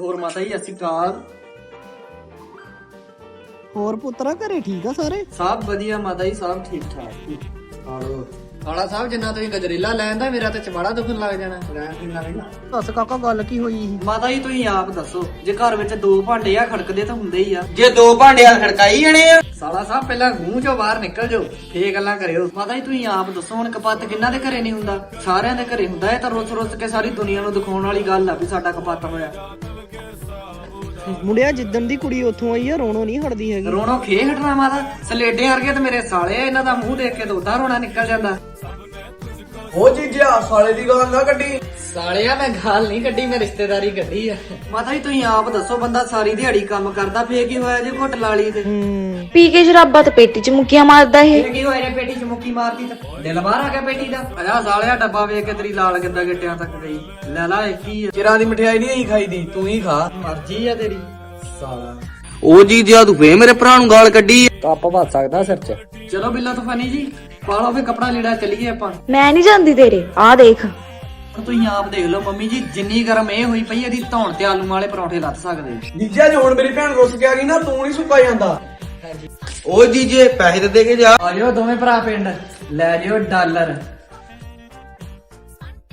ਹੋਰ ਮਾਤਾ ਜੀ ਅਸੀਂ ਕਾਲ ਹੋਰ ਪੁੱਤਰਾ ਘਰੇ ਠੀਕ ਆ ਸਾਰੇ? ਸਭ ਵਧੀਆ ਮਾਤਾ ਜੀ ਸਭ ਠੀਕ ਠਾਕ। ਹਾਲੋ ਕਾਲਾ ਸਾਹਿਬ ਜਿੰਨਾ ਤੁਸੀਂ ਗਜਰੇਲਾ ਲੈਂਦਾ ਮੇਰਾ ਤੇ ਚਮਾੜਾ ਦੁਖਣ ਲੱਗ ਜਾਣਾ। ਲੈ ਕਿੰਨਾ ਲੈਣਾ ਦੱਸ ਕਾਕਾ ਗੱਲ ਕੀ ਹੋਈ ਸੀ? ਮਾਤਾ ਜੀ ਤੁਸੀਂ ਆਪ ਦੱਸੋ ਜੇ ਘਰ ਵਿੱਚ ਦੋ ਭਾਂਡੇ ਆ ਖੜਕਦੇ ਤਾਂ ਹੁੰਦੇ ਹੀ ਆ। ਜੇ ਦੋ ਭਾਂਡਿਆਂ ਖੜਕਾਈ ਜਣੇ ਆ। ਸਾਲਾ ਸਾਹਿਬ ਪਹਿਲਾਂ ਮੂੰਹ ਚੋਂ ਬਾਹਰ ਨਿਕਲ ਜਾਓ ਫੇਰ ਗੱਲਾਂ ਕਰਿਓ। ਮਾਤਾ ਜੀ ਤੁਸੀਂ ਆਪ ਦੱਸੋ ਹੁਣ ਕਪੱਤ ਕਿੰਨਾ ਦੇ ਘਰੇ ਨਹੀਂ ਹੁੰਦਾ? ਸਾਰਿਆਂ ਦੇ ਘਰੇ ਹੁੰਦਾ ਇਹ ਤਾਂ ਰੁੱਸ ਰੁੱਸ ਕੇ ਸਾਰੀ ਦੁਨੀਆ ਨੂੰ ਦਿਖਾਉਣ ਵਾਲੀ ਗੱਲ ਆ ਵੀ ਸਾਡਾ ਕਪੱਤ ਹੋਇਆ। ਮੁੰਡਿਆ ਜਿੱਦਣ ਦੀ ਕੁੜੀ ਉੱਥੋਂ ਆਈ ਆ ਰੋਣੋ ਨਹੀਂ ਹਟਦੀ ਹੈਗੀ। ਰੋਣੋ ਖੇ ਹਟਣਾ ਮਾਤਾ। ਸਲੇਡੇ ਵਰਗੇ ਤੇ ਮੇਰੇ ਸਾਲੇ ਇਹਨਾਂ ਦਾ ਮੂੰਹ ਦੇਖ ਕੇ ਦੋਦਾ ਰੋਣਾ ਨਿਕਲ ਜਾਂਦਾ। ਉਹ ਜੀਜਾ ਸਾਲੇ ਦੀ ਗੱਲ ਨਾ ਕੱਢੀ। ਸਾਲਿਆ ਮੈਂ ਗੱਲ ਨਹੀਂ ਕੱਢੀ ਮੈਂ ਰਿਸ਼ਤੇਦਾਰੀ ਕੱਢੀ ਆ। ਮਾਤਾ ਜੀ ਤੁਸੀਂ ਆਪ ਦੱਸੋ ਬੰਦਾ ਸਾਰੀ ਦਿਹਾੜੀ ਕੰਮ ਕਰਦਾ ਫੇਰ ਕੀ ਹੋਇਆ ਜੇ ਘੁੱਟ ਲਾ ਲਈ ਤੇ? ਹੂੰ। ਪੀ ਕੇ ਸ਼ਰਾਬਾਂ ਤੇ ਪੇਟੀ ਚ ਮੁੱਕੀਆਂ ਮਾਰਦਾ ਇਹ। ਫੇਰ ਕੀ ਹੋਇਆ ਜੇ ਪੇਟੀ ਚ ਮੁੱਕੀ ਮਾਰਦੀ ਤਾਂ ਦਿਲ ਬਾਹਰ ਆ ਗਿਆ ਪੇਟੀ ਦਾ। ਅਜਾ ਸਾਲਿਆ ਡੱਬਾ ਵੇਖ ਕੇ ਤੇਰੀ ਲਾਲ ਗਿੱਦਾ ਗਿੱਟਿਆਂ ਤੱਕ ਗਈ। ਲੈ ਲਾ ਇੱਕ ਹੀ ਆ। ਕਿਰਾਂ ਦੀ ਮਠਿਆਈ ਨਹੀਂ ਆਈ ਖਾਈਦੀ ਤੂੰ ਹੀ ਖਾ। ਮਰਜ਼ੀ ਆ ਤੇਰੀ। ਸਾਲਾ। ਉਹ ਜੀਜਾ ਤੂੰ ਫੇ ਮੇਰੇ ਭਰਾ ਨੂੰ ਗਾਲ ਕੱਢੀ ਕੱਪ ਵੱਜ ਸਕਦਾ ਸਿਰ 'ਚ। ਚਲੋ ਬਿੱਲਾ ਤੂਫਾਨੀ ਜੀ। ਪਾਲੋ ਫੇ ਕਪੜਾ ਲੀੜਾ ਚੱਲੀਏ ਆਪਾਂ। ਮੈਂ ਨਹੀਂ ਜਾਂਦੀ ਤੇਰੇ ਆ ਦੇਖ। ਤੁਸੀਂ ਆਪ ਦੇਖ ਲਓ ਮੰਮੀ ਜੀ ਜਿੰਨੀ ਗਰਮ ਇਹ ਹੋਈ ਪਈ ਇਹਦੀ ਧੌਣ ਤੇ ਆਲੂ ਵਾਲੇ ਪਰੌਂਠੇ ਲੱਥ ਸਕਦੇ ਜੀਜਾ ਜੇ ਹੁਣ ਮੇਰੀ ਭੈਣ ਰੁੱਸ ਕੇ ਆ ਗਈ ਨਾ ਤੂੰ ਨਹੀਂ ਸੁੱਕਾ ਜਾਂਦਾ। ਓ ਜੀਜੇ ਪੈਸੇ ਤੇ ਦੇ ਕੇ ਜਾ। ਆ ਜਾਓ ਦੋਵੇਂ ਭਰਾ ਪਿੰਡ। ਲੈ ਜਿਓ ਡਾਲਰ।